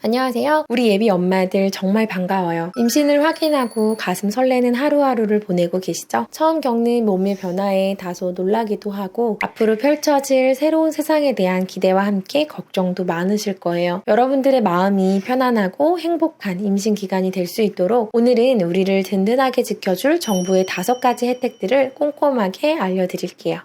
안녕하세요. 우리 예비 엄마들 정말 반가워요. 임신을 확인하고 가슴 설레는 하루하루를 보내고 계시죠? 처음 겪는 몸의 변화에 다소 놀라기도 하고 앞으로 펼쳐질 새로운 세상에 대한 기대와 함께 걱정도 많으실 거예요. 여러분들의 마음이 편안하고 행복한 임신 기간이 될 수 있도록 오늘은 우리를 든든하게 지켜줄 정부의 다섯 가지 혜택들을 꼼꼼하게 알려드릴게요.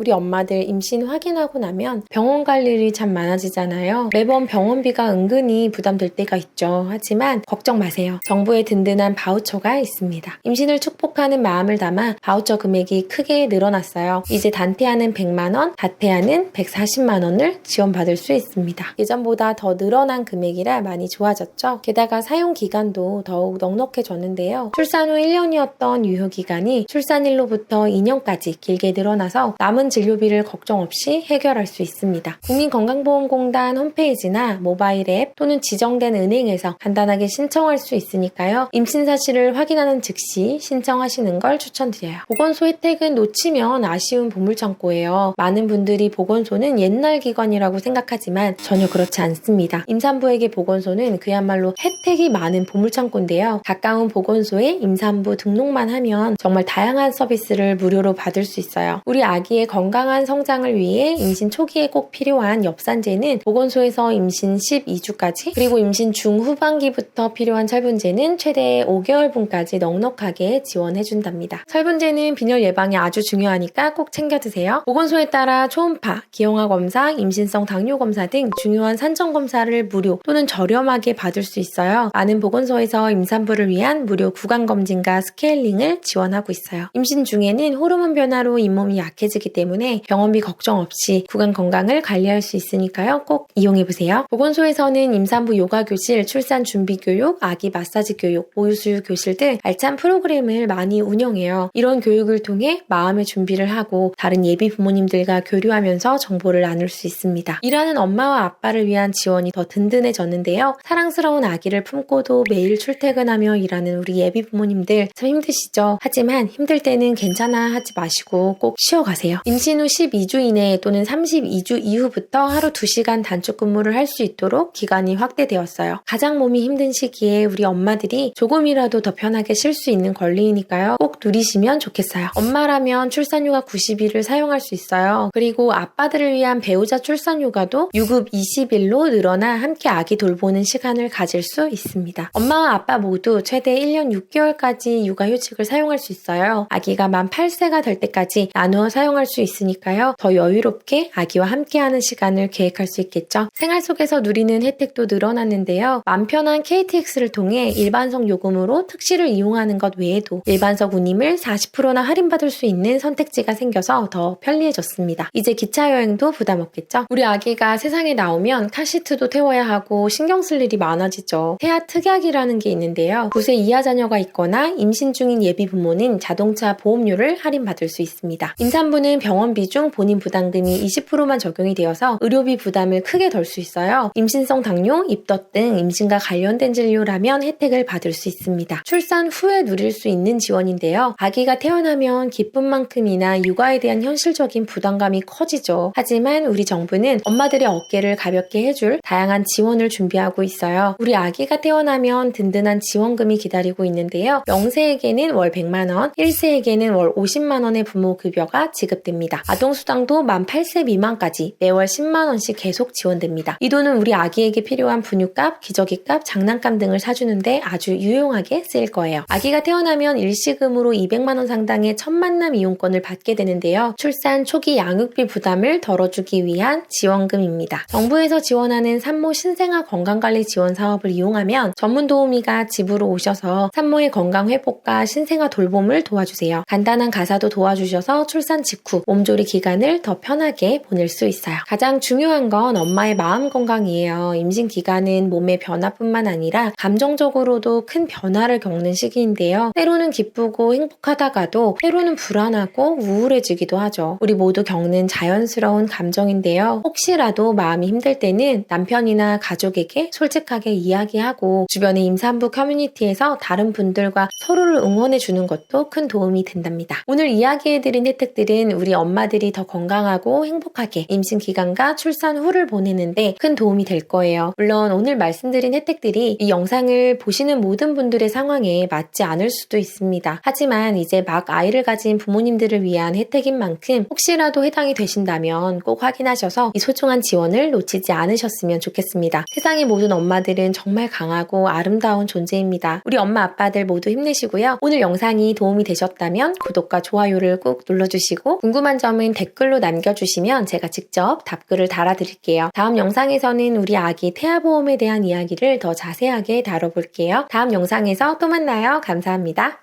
우리 엄마들 임신 확인하고 나면 병원 갈 일이 참 많아지잖아요. 매번 병원비가 은근히 부담될 때가 있죠. 하지만 걱정 마세요. 정부의 든든한 바우처가 있습니다. 임신을 축복하는 마음을 담아 바우처 금액이 크게 늘어났어요. 이제 단태아는 100만원, 다태아는 140만원을 지원받을 수 있습니다. 예전보다 더 늘어난 금액이라 많이 좋아졌죠. 게다가 사용 기간도 더욱 넉넉해졌는데요. 출산 후 1년이었던 유효기간이 출산일로부터 2년까지 길게 늘어나서 남은 진료비를 걱정 없이 해결할 수 있습니다. 국민건강보험공단 홈페이지나 모바일 앱 또는 지정된 은행에서 간단하게 신청할 수 있으니까요. 임신 사실을 확인하는 즉시 신청하시는 걸 추천드려요. 보건소 혜택은 놓치면 아쉬운 보물창고예요. 많은 분들이 보건소는 옛날 기관이라고 생각하지만 전혀 그렇지 않습니다. 임산부에게 보건소는 그야말로 혜택이 많은 보물창고인데요. 가까운 보건소에 임산부 등록만 하면 정말 다양한 서비스를 무료로 받을 수 있어요. 우리 아기의 건 강한 성장을 위해 임신 초기에 꼭 필요한 엽산제는 보건소에서 임신 12주까지 그리고 임신 중후반기부터 필요한 철분제는 최대 5개월분까지 넉넉하게 지원해준답니다. 철분제는 빈혈 예방에 아주 중요하니까 꼭 챙겨 드세요. 보건소에 따라 초음파, 기형아 검사, 임신성 당뇨 검사 등 중요한 산정 검사를 무료 또는 저렴하게 받을 수 있어요. 많은 보건소에서 임산부를 위한 무료 구강 검진과 스케일링을 지원하고 있어요. 임신 중에는 호르몬 변화로 잇몸이 약해지기 때문에 병원비 걱정 없이 구강 건강을 관리할 수 있으니까요. 꼭 이용해 보세요. 보건소에서는 임산부 요가 교실, 출산 준비 교육, 아기 마사지 교육, 모유 수유 교실 등 알찬 프로그램을 많이 운영해요. 이런 교육을 통해 마음의 준비를 하고 다른 예비 부모님들과 교류하면서 정보를 나눌 수 있습니다. 일하는 엄마와 아빠를 위한 지원이 더 든든해졌는데요. 사랑스러운 아기를 품고도 매일 출퇴근하며 일하는 우리 예비 부모님들 참 힘드시죠? 하지만 힘들 때는 괜찮아 하지 마시고 꼭 쉬어가세요. 임신 후 12주 이내 또는 32주 이후부터 하루 2시간 단축 근무를 할 수 있도록 기간이 확대되었어요. 가장 몸이 힘든 시기에 우리 엄마들이 조금이라도 더 편하게 쉴 수 있는 권리이니까요. 꼭 누리시면 좋겠어요. 엄마라면 출산휴가 90일을 사용할 수 있어요. 그리고 아빠들을 위한 배우자 출산휴가도 유급 20일로 늘어나 함께 아기 돌보는 시간을 가질 수 있습니다. 엄마와 아빠 모두 최대 1년 6개월까지 육아휴직을 사용할 수 있어요. 아기가 만 8세가 될 때까지 나누어 사용할 수 있으니까요. 더 여유롭게 아기와 함께하는 시간을 계획할 수 있겠죠. 생활 속에서 누리는 혜택도 늘어났는데요. 맘 편한 KTX를 통해 일반석 요금으로 특시를 이용하는 것 외에도 일반석 운임을 40%나 할인받을 수 있는 선택지가 생겨서 더 편리해졌습니다. 이제 기차 여행도 부담 없겠죠? 우리 아기가 세상에 나오면 카시트도 태워야 하고 신경 쓸 일이 많아지죠. 태아 특약이라는 게 있는데요. 9세 이하 자녀가 있거나 임신 중인 예비 부모는 자동차 보험료를 할인받을 수 있습니다. 임산부는 병 원비 중 본인 부담금이 20%만 적용이 되어서 의료비 부담을 크게 덜 수 있어요. 임신성 당뇨, 입덧 등 임신과 관련된 진료라면 혜택을 받을 수 있습니다. 출산 후에 누릴 수 있는 지원인데요. 아기가 태어나면 기쁜 만큼이나 육아에 대한 현실적인 부담감이 커지죠. 하지만 우리 정부는 엄마들의 어깨를 가볍게 해줄 다양한 지원을 준비하고 있어요. 우리 아기가 태어나면 든든한 지원금이 기다리고 있는데요. 0세에게는 월 100만원, 1세에게는 월 50만원의 부모급여가 지급됩니다. 아동수당도 만 8세 미만까지 매월 10만원씩 계속 지원됩니다. 이 돈은 우리 아기에게 필요한 분유값, 기저귀값, 장난감 등을 사주는데 아주 유용하게 쓰일 거예요. 아기가 태어나면 일시금으로 200만원 상당의 첫 만남 이용권을 받게 되는데요. 출산 초기 양육비 부담을 덜어주기 위한 지원금입니다. 정부에서 지원하는 산모 신생아 건강관리 지원 사업을 이용하면 전문 도우미가 집으로 오셔서 산모의 건강 회복과 신생아 돌봄을 도와주세요. 간단한 가사도 도와주셔서 출산 직후 몸조리 기간을 더 편하게 보낼 수 있어요. 가장 중요한 건 엄마의 마음 건강이에요. 임신 기간은 몸의 변화뿐만 아니라 감정적으로도 큰 변화를 겪는 시기인데요. 때로는 기쁘고 행복하다가도 때로는 불안하고 우울해지기도 하죠. 우리 모두 겪는 자연스러운 감정인데요. 혹시라도 마음이 힘들 때는 남편이나 가족에게 솔직하게 이야기하고 주변의 임산부 커뮤니티에서 다른 분들과 서로를 응원해 주는 것도 큰 도움이 된답니다. 오늘 이야기해드린 혜택들은 우리 엄마들이 더 건강하고 행복하게 임신 기간과 출산 후를 보내는데 큰 도움이 될 거예요. 물론 오늘 말씀드린 혜택들이 이 영상을 보시는 모든 분들의 상황에 맞지 않을 수도 있습니다. 하지만 이제 막 아이를 가진 부모님들을 위한 혜택인 만큼 혹시라도 해당이 되신다면 꼭 확인하셔서 이 소중한 지원을 놓치지 않으셨으면 좋겠습니다. 세상의 모든 엄마들은 정말 강하고 아름다운 존재입니다. 우리 엄마 아빠들 모두 힘내시고요. 오늘 영상이 도움이 되셨다면 구독과 좋아요를 꾹 눌러주시고 궁금한 점은 댓글로 남겨주시면 제가 직접 답글을 달아드릴게요. 다음 영상에서는 우리 아기 태아보험에 대한 이야기를 더 자세하게 다뤄볼게요. 다음 영상에서 또 만나요. 감사합니다.